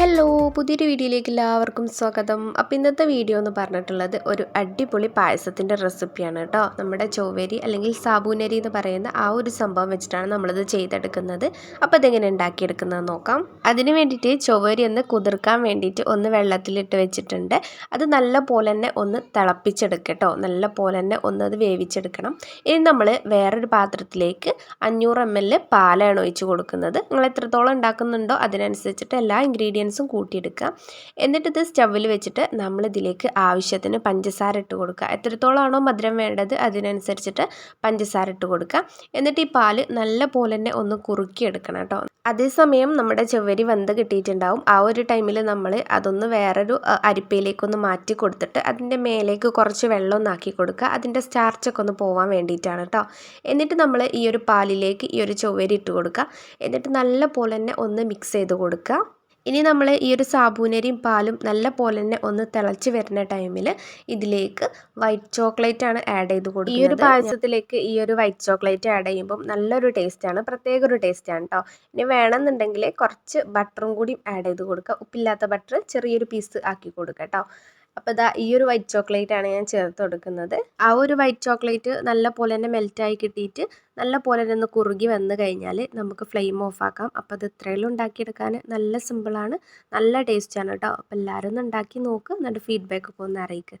Hello പുതിയൊരു വീഡിയോയിലേക്ക് എല്ലാവർക്കും സ്വാഗതം. അപ്പോൾ ഇന്നത്തെ വീഡിയോ എന്ന് പറഞ്ഞിട്ടുള്ളത് ഒരു അടിപൊളി പായസത്തിന്റെ റെസിപ്പിയാണ് കേട്ടോ. നമ്മുടെ ചൊവ്വരി അല്ലെങ്കിൽ സാബൂനരി എന്ന് പറയുന്ന ആ ഒരു സംഭവം വെച്ചിട്ടാണ് നമ്മളിത് ചെയ്തെടുക്കുന്നത്. അപ്പോൾ ഇതെങ്ങനെ ഉണ്ടാക്കിയെടുക്കുന്നത് നോക്കാം. അതിന് വേണ്ടിയിട്ട് ചൊവ്വരി ഒന്ന് കുതിർക്കാൻ വേണ്ടിയിട്ട് ഒന്ന് വെള്ളത്തിലിട്ട് വെച്ചിട്ടുണ്ട്. അത് നല്ല പോലെ തന്നെ ഒന്ന് തിളപ്പിച്ചെടുക്കുക കേട്ടോ. നല്ല പോലെ തന്നെ ഒന്ന് അത് വേവിച്ചെടുക്കണം. ഇനി നമ്മൾ വേറൊരു പാത്രത്തിലേക്ക് അഞ്ഞൂറ് എം എൽ പാലാണ് ഒഴിച്ച് കൊടുക്കുന്നത്. നിങ്ങൾ എത്രത്തോളം ഉണ്ടാക്കുന്നുണ്ടോ അതിനനുസരിച്ചിട്ട് എല്ലാ ഇൻഗ്രീഡിയൻസും കൂട്ടിയെടുക്കുക. എന്നിട്ട് ഇത് സ്റ്റവിൽ വെച്ചിട്ട് നമ്മൾ ഇതിലേക്ക് ആവശ്യത്തിന് പഞ്ചസാര ഇട്ട് കൊടുക്കുക. എത്രത്തോളമാണോ മധുരം വേണ്ടത് അതിനനുസരിച്ചിട്ട് പഞ്ചസാര ഇട്ട് കൊടുക്കുക. എന്നിട്ട് ഈ പാൽ നല്ല പോലെ തന്നെ ഒന്ന് കുറുക്കിയെടുക്കണം കേട്ടോ. അതേസമയം നമ്മുടെ ചെവരി വെന്ത് കിട്ടിയിട്ടുണ്ടാവും. ആ ഒരു ടൈമിൽ നമ്മൾ അതൊന്ന് വേറൊരു അരിപ്പയിലേക്കൊന്ന് മാറ്റി കൊടുത്തിട്ട് അതിന്റെ മേലേക്ക് കുറച്ച് വെള്ളം ഒന്നാക്കി കൊടുക്കുക. അതിന്റെ സ്റ്റാർച്ചൊക്കെ ഒന്ന് പോകാൻ വേണ്ടിയിട്ടാണ് കേട്ടോ. എന്നിട്ട് നമ്മൾ ഈ ഒരു പാലിലേക്ക് ഈ ഒരു ചൊവ്വരി ഇട്ട് കൊടുക്കുക. എന്നിട്ട് നല്ല പോലെ തന്നെ ഒന്ന് മിക്സ് ചെയ്ത് കൊടുക്കുക. ഇനി നമ്മൾ ഈ ഒരു സാബൂനരിയും പാലും നല്ല പോലെ തന്നെ ഒന്ന് തിളച്ച് വരുന്ന ടൈമിൽ ഇതിലേക്ക് വൈറ്റ് ചോക്ലേറ്റ് ആണ് ആഡ് ചെയ്ത് കൊടുക്കുന്നത്. ഈ ഒരു പായസത്തിലേക്ക് ഈ ഒരു വൈറ്റ് ചോക്ലേറ്റ് ആഡ് ചെയ്യുമ്പം നല്ലൊരു ടേസ്റ്റാണ്. പ്രത്യേക ഒരു ടേസ്റ്റാണ് കേട്ടോ ഇനി വേണമെന്നുണ്ടെങ്കിൽ കുറച്ച് ബട്ടറും കൂടി ആഡ് ചെയ്ത് കൊടുക്കുക. ഉപ്പില്ലാത്ത ബട്ടർ ചെറിയൊരു പീസ് ആക്കി കൊടുക്കുക കേട്ടോ അപ്പോൾ ഇതാ ഈ ഒരു വൈറ്റ് ചോക്ലേറ്റ് ആണ് ഞാൻ ചേർത്ത് കൊടുക്കുന്നത്. ആ ഒരു വൈറ്റ് ചോക്ലേറ്റ് നല്ല പോലെ തന്നെ മെൽറ്റായി കിട്ടിയിട്ട് നല്ല പോലെ തന്നെ ഒന്ന് കുറുകി വന്നു കഴിഞ്ഞാൽ നമുക്ക് ഫ്ലെയിം ഓഫ് ആക്കാം. അപ്പോൾ അത് ഇത്രയും ഉണ്ടാക്കിയെടുക്കാൻ. നല്ല സിമ്പിളാണ് നല്ല ടേസ്റ്റാണ് കേട്ടോ. അപ്പോൾ എല്ലാവരും ഒന്ന് ഉണ്ടാക്കി നോക്ക്. എന്നിട്ട് ഫീഡ്ബാക്ക് ഒക്കെ ഒന്ന് അറിയിക്കുക